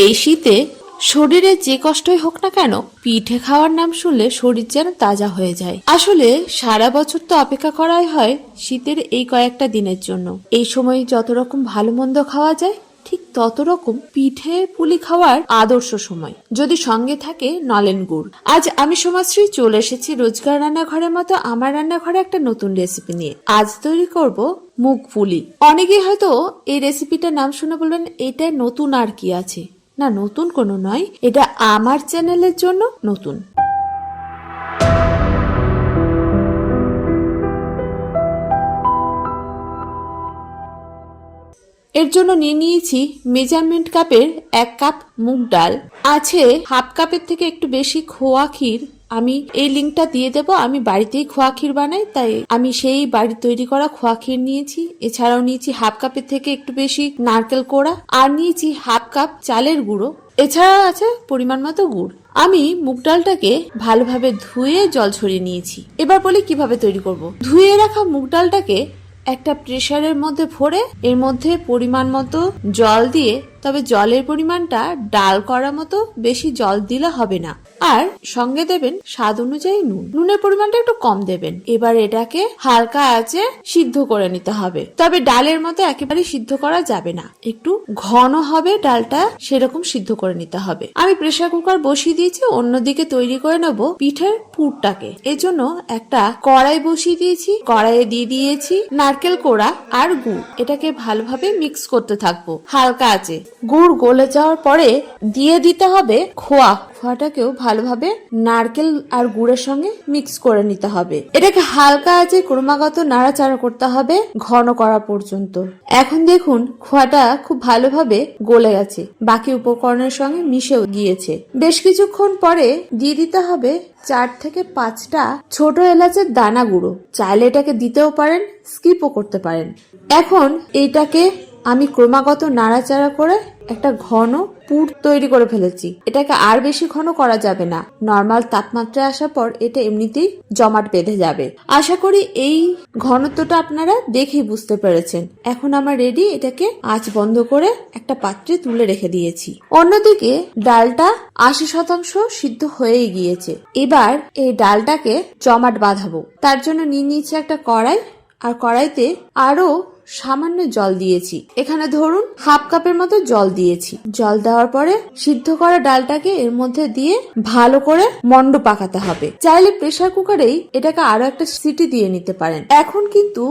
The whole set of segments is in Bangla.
এই শীতে শরীরে যে কষ্টই হোক না কেন, পিঠে খাওয়ার নাম শুনলে শরীর যেন তাজা হয়ে যায়। আসলে সারা বছর তো অপেক্ষা করাই হয় শীতের এই কয়েকটা দিনের জন্য। এই সময় যত রকম ভালো মন্দ খাওয়া যায়, ঠিক তত রকম পিঠে পুলি খাওয়ার আদর্শ সময়। যদি সঙ্গে থাকে নলেন গুড়। আজ আমি সমাশ্রী চলে এসেছি রোজগার রান্নাঘরের মতো আমার রান্নাঘরে একটা নতুন রেসিপি নিয়ে। আজ তৈরি করব মুগ পুলি। অনেকেই হয়তো এই রেসিপিটার নাম শুনে বলবেন, এটা নতুন আর কি আছে? না নতুন কোনো নয়, এটা আমার চ্যানেলের জন্য নতুন। এর জন্য নিয়ে নিয়েছি মেজারমেন্ট কাপের এক কাপ মুগ ডাল। আছে হাফ কাপের থেকে একটু বেশি খোয়া ক্ষীর। আমি এই লিঙ্কটা দিয়ে দেব। আমি বাড়িতেই খোয়া ক্ষীর বানাই, তাই আমি সেই বাড়ি তৈরি করা খোয়া ক্ষীর নিয়েছি। এছাড়াও নিয়েছি হাফ কাপের থেকে একটু বেশি নারকেল কোড়া আর নিয়েছি হাফ কাপ চালের গুঁড়ো। এছাড়া আছে পরিমাণ মতো গুড়। আমি মুগ ডালটাকে ভালোভাবে ধুয়ে জল ছড়িয়ে নিয়েছি। এবার বলি কীভাবে তৈরি করব। ধুয়ে রাখা মুগ ডালটাকে একটা প্রেশারের মধ্যে ভরে এর মধ্যে পরিমাণ মতো জল দিয়ে তবে জলের পরিমাণটা ডাল করা মতো বেশি জল দিলে হবে না। আর সঙ্গে দেবেন স্বাদ অনুযায়ী নুন। নুনের পরিমাণটা একটু কম দেবেন। এবার এটাকে হালকা আঁচে সিদ্ধ করে নিতে হবে। তবে ডালের মতো একেবারে সিদ্ধ করা যাবে না। একটু ঘন হবে ডালটা, সেরকম সিদ্ধ করে নিতে হবে। আমি প্রেসার কুকার বসিয়ে দিয়েছি, অন্যদিকে তৈরি করে নেব পিঠের পুরটাকে। এজন্য একটা কড়াই বসিয়ে দিয়েছি। কড়াইয়ে দিয়ে দিয়েছি নারকেল কোড়া আর গুড়। এটাকে ভালোভাবে মিক্স করতে থাকব, হালকা আছে গুড় গলে যাওয়ার পরে দিয়ে দিতে হবে খোয়া। খোয়াটাকেও ভালোভাবে নারকেল আর গুড়ের সঙ্গে মিক্স করে নিতে হবে। এটাকে হালকা আছে ক্রমাগত নাড়াচাড়া করতে হবে ঘন করা পর্যন্ত। এখন দেখুন, খোয়াটা খুব ভালোভাবে গলে গেছে। বাকি উপকরণের সঙ্গে মিশেও গিয়েছে। বেশ কিছুক্ষণ পরে দিয়ে দিতে হবে চার থেকে পাঁচটা ছোট এলাচের দানা গুঁড়ো। চাইলে এটাকে দিতেও পারেন, স্কিপও করতে পারেন। এখন এইটাকে আমি ক্রমাগত নাড়াচাড়া করে একটা ঘন পুর তৈরি করে ফেলেছি। এটাকে আর বেশি ঘন করা যাবে না। নর্মাল তাপমাত্রায় আসার পর এটা এমনিতেই জমাট বেঁধে যাবে। আশা করি এই ঘনত্বটা আপনারা দেখেই বুঝতে পেরেছেন। এখন আমার রেডি এটাকে আঁচ বন্ধ করে একটা পাত্রে তুলে রেখে দিয়েছি। অন্যদিকে ডালটা আশি শতাংশ সিদ্ধ হয়েই গিয়েছে। এবার এই ডালটাকে জমাট বাঁধাবো। তার জন্য নিয়ে নিয়েছি একটা কড়াই। আর কড়াইতে আরও সামান্য জল দিয়েছি। এখানে ধরুন হাফ কাপের মতো জল দিয়েছি। জল দেওয়ার পরে সিদ্ধ করা ডালটাকে এর মধ্যে দিয়ে ভালো করে মন্ড পাকাতে হবে। চাইলে প্রেসার কুকারেই এটাকে আরও একটা সিটি দিয়ে নিতে পারেন। এখন কিন্তু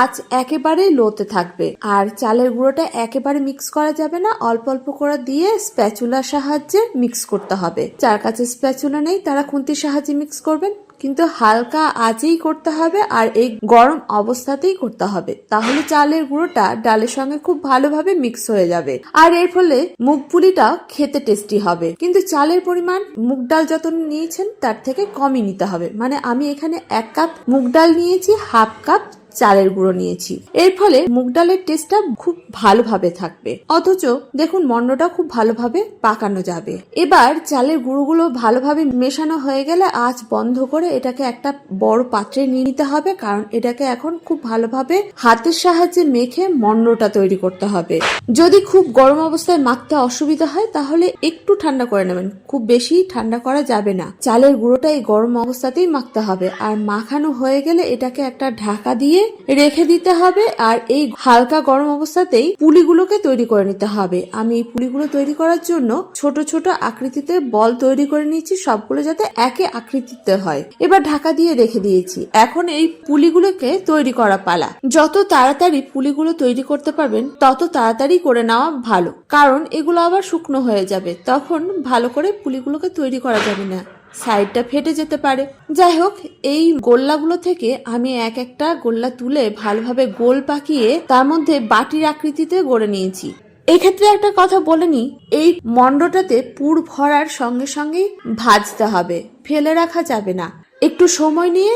আঁচ একেবারে লোতে থাকবে। আর চালের গুঁড়োটা একেবারে মিক্স করা যাবে না। অল্প অল্প করে দিয়ে স্প্যাচুলার সাহায্যে মিক্স করতে হবে। যার কাছে স্প্যাচুলা নেই, তারা খুন্তির সাহায্যে মিক্স করবেন। কিন্তু হালকা আঁচেই করতে হবে আর এই গরম অবস্থাতেই করতে হবে। তাহলে চালের গুঁড়োটা ডালের সঙ্গে খুব ভালোভাবে মিক্স হয়ে যাবে। আর এর ফলে মুগ পুলিটা খেতে টেস্টি হবে। কিন্তু চালের পরিমাণ মুগ ডাল যত নিয়েছেন, তার থেকে কমই নিতে হবে। মানে আমি এখানে এক কাপ মুগ ডাল নিয়েছি, হাফ কাপ চালের গুঁড়ো নিয়েছি। এর ফলে মুগ ডালের টেস্টটা খুব ভালোভাবে থাকবে। অথচ দেখুন, মন্ডটা খুব ভালোভাবে পাকানো যাবে। এবার চালের গুঁড়োগুলো ভালোভাবে মেশানো হয়ে গেলে আঁচ বন্ধ করে এটাকে একটা বড় পাত্রে নিয়ে নিতে হবে, কারণ এটাকে এখন খুব ভালোভাবে হাতের সাহায্যে মেখে মন্ডটা তৈরি করতে হবে। যদি খুব গরম অবস্থায় মাখতে অসুবিধা হয়, তাহলে একটু ঠান্ডা করে নেবেন। খুব বেশি ঠান্ডা করা যাবে না। চালের গুঁড়োটা এই গরম অবস্থাতেই মাখতে হবে। আর মাখানো হয়ে গেলে এটাকে একটা ঢাকা দিয়ে রেখে দিতে হবে আর এই হালকা গরম অবস্থাতেই পুলিগুলোকে তৈরি করে নিতে হবে। আমি এই পুলিগুলো তৈরি করার জন্য ছোট ছোট আকৃতিতে বল তৈরি করে নিয়েছি, সবগুলো যাতে একে আকৃতিতে হয়। এবার ঢাকা দিয়ে রেখে দিয়েছি। এখন এই পুলিগুলোকে তৈরি করা পালা। যত তাড়াতাড়ি পুলিগুলো তৈরি করতে পারবেন, তত তাড়াতাড়ি করে নেওয়া ভালো। কারণ এগুলো আবার শুকনো হয়ে যাবে। তখন ভালো করে পুলিগুলোকে তৈরি করা যাবে না। সাইডটা ফেটে যেতে পারে। যাই হোক, এই গোল্লাগুলো থেকে আমি এক একটা গোল্লা তুলে ভালোভাবে গোল পাকিয়ে তার মধ্যে বাটির আকৃতিতে গড়ে নিয়েছি। এক্ষেত্রে একটা কথা বলে নি, এই মন্ডটাতে পুর ভরার সঙ্গে সঙ্গেই ভাজতে হবে, ফেলে রাখা যাবে না। একটু সময় নিয়ে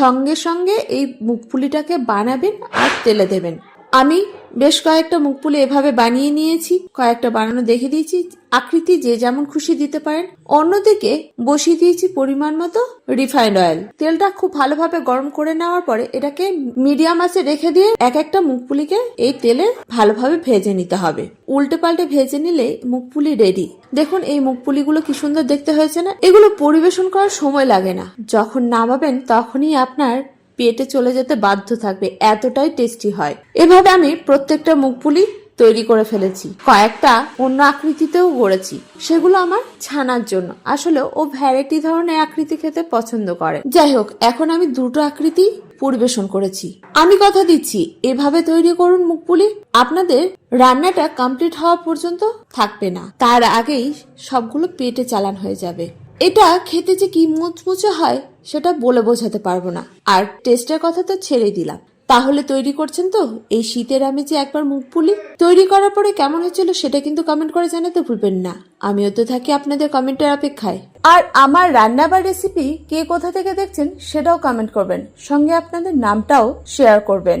সঙ্গে সঙ্গে এই মুখপুলিটাকে বানাবেন আর তেলে দেবেন। আমি বেশ কয়েকটা মুখপুলি এভাবে বানিয়ে নিয়েছি, কয়েকটা বানানো দেখে দিয়েছি আকৃতি যে যেমন খুশি দিতে পারেন, অন্যদিকে বসিয়ে দিয়েছি পরিমাণ মতো রিফাইন্ড অয়েল তেলটা খুব ভালোভাবে গরম করে নেওয়ার পরে এটাকে মিডিয়াম আঁচে রেখে দিয়ে এক একটা মুখপুলিকে এই তেলে ভালোভাবে ভেজে নিতে হবে। উল্টে পাল্টে ভেজে নিলে মুখপুলি রেডি দেখুন এই মুখপুলিগুলো কি সুন্দর দেখতে হয়েছে না? এগুলো পরিবেশন করার সময় লাগে না। যখন নামাবেন তখনই আপনার পেটে চলে যেতে বাধ্য থাকবে, এতটাই টেস্টি হয়। এভাবে আমি প্রত্যেকটা মুখপুলি তৈরি করে ফেলেছি। কয়েকটা অন্য আকৃতিতেও গড়েছি। সেগুলো আমার ছানার জন্য। আসলে ও ভ্যারাইটি ধরনের আকৃতি খেতে পছন্দ করে। যাই হোক, এখন আমি দুটো আকৃতি পরিবেশন করেছি। আমি কথা দিচ্ছি, এভাবে তৈরি করুন মুখপুলি। আপনাদের রান্নাটা কমপ্লিট হওয়া পর্যন্ত থাকবে না। তার আগেই সবগুলো পেটে চালান হয়ে যাবে। এটা খেতে যে কি মুচমুচে হয়, সেটা বলে বোঝাতে পারব না। আর টেস্টের কথা তো ছেড়ে দিলাম। তাহলে তৈরি করছেন তো? এই শীতের আমি যে একবার মুখ পুলি তৈরি করার পরে কেমন হয়েছিল সেটা কিন্তু কমেন্ট করে জানাতে ভুলবেন না। আমিও তো থাকি আপনাদের কমেন্টের অপেক্ষায়। আর আমার রান্না বা রেসিপি কে কোথা থেকে দেখছেন সেটাও কমেন্ট করবেন। সঙ্গে আপনাদের নামটাও শেয়ার করবেন।